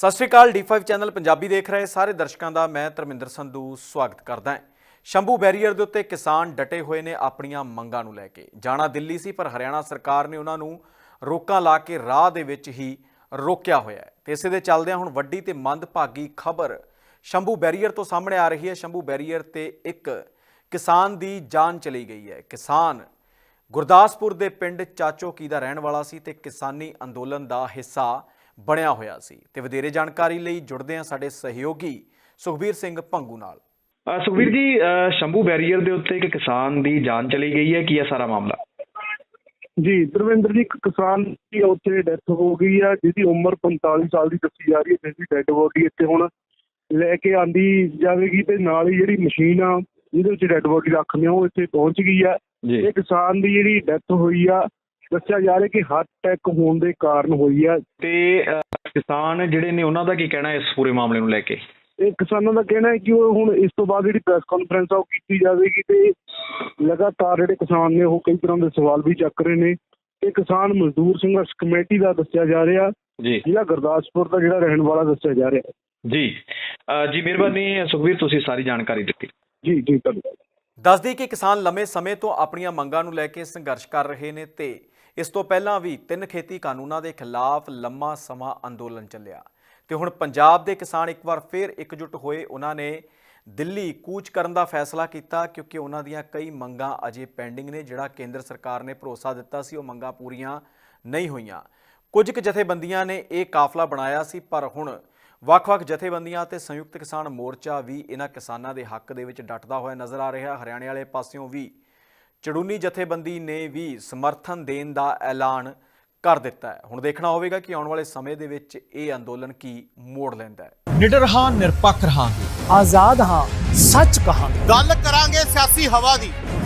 ਸਤਿ ਸ਼੍ਰੀ ਅਕਾਲ D5 channel Punjabi ਦੇਖ ਰਹੇ ਸਾਰੇ ਦਰਸ਼ਕਾਂ ਦਾ, ਮੈਂ ਧਰਮਿੰਦਰ ਸੰਧੂ ਸਵਾਗਤ ਕਰਦਾ ਹਾਂ। ਸ਼ੰਭੂ ਬੈਰੀਅਰ ਦੇ ਉੱਤੇ ਕਿਸਾਨ ਡਟੇ ਹੋਏ ਨੇ ਆਪਣੀਆਂ ਮੰਗਾਂ ਨੂੰ ਲੈ ਕੇ। ਜਾਣਾ ਦਿੱਲੀ ਸੀ, ਪਰ ਹਰਿਆਣਾ ਸਰਕਾਰ ਨੇ ਉਹਨਾਂ ਨੂੰ ਰੋਕਾਂ ਲਾ ਕੇ ਰਾਹ ਦੇ ਵਿੱਚ ਹੀ ਰੋਕਿਆ ਹੋਇਆ ਹੈ। ਤੇ ਇਸੇ ਦੇ ਚੱਲਦਿਆਂ ਹੁਣ ਵੱਡੀ ਤੇ ਮੰਦਭਾਗੀ ਖਬਰ ਸ਼ੰਭੂ ਬੈਰੀਅਰ ਤੋਂ ਸਾਹਮਣੇ ਆ ਰਹੀ ਹੈ। ਸ਼ੰਭੂ ਬੈਰੀਅਰ ਤੇ ਇੱਕ ਕਿਸਾਨ ਦੀ ਜਾਨ ਚਲੀ ਗਈ ਹੈ। ਕਿਸਾਨ ਗੁਰਦਾਸਪੁਰ ਦੇ ਪਿੰਡ ਚਾਚੋਕੀ ਦਾ ਰਹਿਣ ਵਾਲਾ ਸੀ ਤੇ ਕਿਸਾਨੀ ਅੰਦੋਲਨ ਦਾ ਹਿੱਸਾ ਬਣਿਆ ਹੋਇਆ ਸੀ ਤੇ ਵਧੇਰੇ ਜਾਣਕਾਰੀ ਲਈ ਜੁੜਦੇ ਹਾਂ ਸਾਡੇ ਸਹਿਯੋਗੀ ਸੁਖਬੀਰ ਸਿੰਘ ਭੰਗੂ ਨਾਲ। ਸੁਖਬੀਰ ਜੀ ਸ਼ੰਭੂ ਬੈਰੀਅਰ ਦੇ ਉੱਤੇ ਇੱਕ ਕਿਸਾਨ ਦੀ ਜਾਨ ਚਲੀ ਗਈ ਹੈ ਕੀ ਹੈ ਸਾਰਾ ਮਾਮਲਾ? ਜੀ ਧਰਮਿੰਦਰ ਜੀ ਇੱਕ ਕਿਸਾਨ ਦੀ ਉੱਥੇ ਡੈਥ ਹੋ ਗਈ ਆ ਜਿਹਦੀ ਉਮਰ 45 ਸਾਲ ਦੀ ਦੱਸੀ ਜਾ ਰਹੀ ਹੈ ਜਿਹਦੀ ਡੈੱਡ ਬੋਡੀ ਇੱਥੇ ਹੁਣ ਲੈ ਕੇ ਆਂਦੀ ਜਾਵੇਗੀ ਤੇ ਨਾਲ ਹੀ ਜਿਹੜੀ ਮਸ਼ੀਨ ਆ ਜਿਹਦੇ ਵਿੱਚ ਡੈੱਡ ਬੋਡੀ ਰੱਖਦੇ ਆ ਉਹ ਇੱਥੇ ਪਹੁੰਚ ਗਈ ਆ। ਇਹ ਕਿਸਾਨ ਦੀ ਜਿਹੜੀ ਡੈਥ ਹੋਈ ਆ ਦੱਸਿਆ ਜਾ ਰਿਹਾ ਕਿ ਹਾਰਟ ਅਟੈਕ ਹੋਣ ਦੇ ਕਾਰਨ ਹੋਈ ਆ। ਤੇ ਕਿਸਾਨ ਜਿਹੜੇ ਨੇ ਉਹਨਾਂ ਦਾ ਕੀ ਕਹਿਣਾ ਇਸ ਪੂਰੇ ਮਾਮਲੇ ਨੂੰ ਲੈ ਕੇ? ਇਹ ਕਿਸਾਨਾਂ ਦਾ ਕਹਿਣਾ ਹੈ ਕਿ ਉਹ ਹੁਣ ਇਸ ਤੋਂ ਬਾਅਦ ਜਿਹੜੀ ਪ੍ਰੈਸ ਕਾਨਫਰੰਸ ਆ ਉਹ ਕੀਤੀ ਜਾਵੇਗੀ ਤੇ ਲਗਾਤਾਰ ਜਿਹੜੇ ਕਿਸਾਨ ਨੇ ਉਹ ਕਈ ਤਰ੍ਹਾਂ ਦੇ ਸਵਾਲ ਵੀ ਚੱਕ ਰਹੇ ਨੇ। ਇਹ ਕਿਸਾਨ ਮਜ਼ਦੂਰ ਸੰਘਰਸ਼ ਕਮੇਟੀ ਦਾ ਦੱਸਿਆ ਜਾ ਰਿਹਾ। ਜੀ। ਜ਼ਿਲ੍ਹਾ ਗੁਰਦਾਸਪੁਰ ਦਾ ਜਿਹੜਾ ਰਹਿਣ ਵਾਲਾ ਦੱਸਿਆ ਜਾ ਰਿਹਾ ਜੀ। ਜੀ ਮਿਹਰਬਾਨੀ ਸੁਖਬੀਰ ਤੁਸੀਂ ਸਾਰੀ ਜਾਣਕਾਰੀ ਦਿੱਤੀ। ਜੀ ਜੀ ਧੰਨਵਾਦ। ਦੱਸਦੀ ਕਿ ਕਿਸਾਨ ਲੰਮੇ ਸਮੇਂ ਤੋਂ ਆਪਣੀਆਂ ਮੰਗਾਂ ਨੂੰ ਲੈ ਕੇ ਸੰਘਰਸ਼ ਕਰ ਰਹੇ ਨੇ ਤੇ ਇਸ ਤੋਂ ਪਹਿਲਾਂ ਵੀ ਤਿੰਨ ਖੇਤੀ ਕਾਨੂੰਨਾਂ ਦੇ ਖਿਲਾਫ ਲੰਮਾ ਸਮਾਂ ਅੰਦੋਲਨ ਚੱਲਿਆ ਤੇ ਹੁਣ ਪੰਜਾਬ ਦੇ ਕਿਸਾਨ ਇੱਕ ਵਾਰ ਫੇਰ ਇਕਜੁੱਟ ਹੋਏ ਉਹਨਾਂ ਨੇ ਦਿੱਲੀ ਕੂਚ ਕਰਨ ਦਾ ਫੈਸਲਾ ਕੀਤਾ ਕਿਉਂਕਿ ਉਹਨਾਂ ਦੀਆਂ ਕਈ ਮੰਗਾਂ ਅਜੇ ਪੈਂਡਿੰਗ ਨੇ, ਜਿਹੜਾ ਕੇਂਦਰ ਸਰਕਾਰ ਨੇ ਭਰੋਸਾ ਦਿੱਤਾ ਸੀ ਉਹ ਮੰਗਾਂ ਪੂਰੀਆਂ ਨਹੀਂ ਹੋਈਆਂ। ਕੁਝ ਕੁ ਜਥੇਬੰਦੀਆਂ ਨੇ ਇਹ ਕਾਫਲਾ ਬਣਾਇਆ ਸੀ, ਪਰ ਹੁਣ ਵੱਖ-ਵੱਖ ਜਥੇਬੰਦੀਆਂ ਤੇ ਸੰਯੁਕਤ ਕਿਸਾਨ ਮੋਰਚਾ ਵੀ ਇਹਨਾਂ ਕਿਸਾਨਾਂ ਦੇ ਹੱਕ ਦੇ ਵਿੱਚ ਡਟਦਾ ਹੋਇਆ ਨਜ਼ਰ ਆ ਰਿਹਾ। ਹਰਿਆਣੇ ਵਾਲੇ ਪਾਸਿਓਂ ਵੀ ਚੜੂਨੀ ਜਥੇਬੰਦੀ ਨੇ ਵੀ ਸਮਰਥਨ ਦੇਣ ਦਾ ਐਲਾਨ ਕਰ ਦਿੱਤਾ ਹੈ। ਹੁਣ ਦੇਖਣਾ ਹੋਵੇਗਾ ਕਿ ਆਉਣ ਵਾਲੇ ਸਮੇਂ ਦੇ ਵਿੱਚ ਇਹ ਅੰਦੋਲਨ ਕੀ ਮੋੜ ਲੈਂਦਾ ਹੈ। ਨਿਡਰ ਹਾਂ ਨਿਰਪੱਖ ਰਹਾਂਗੇ। ਆਜ਼ਾਦ ਹਾਂ ਸੱਚ ਕਹਾਂਗੇ। ਗੱਲ ਕਰਾਂਗੇ ਸਿਆਸੀ ਹਵਾ ਦੀ।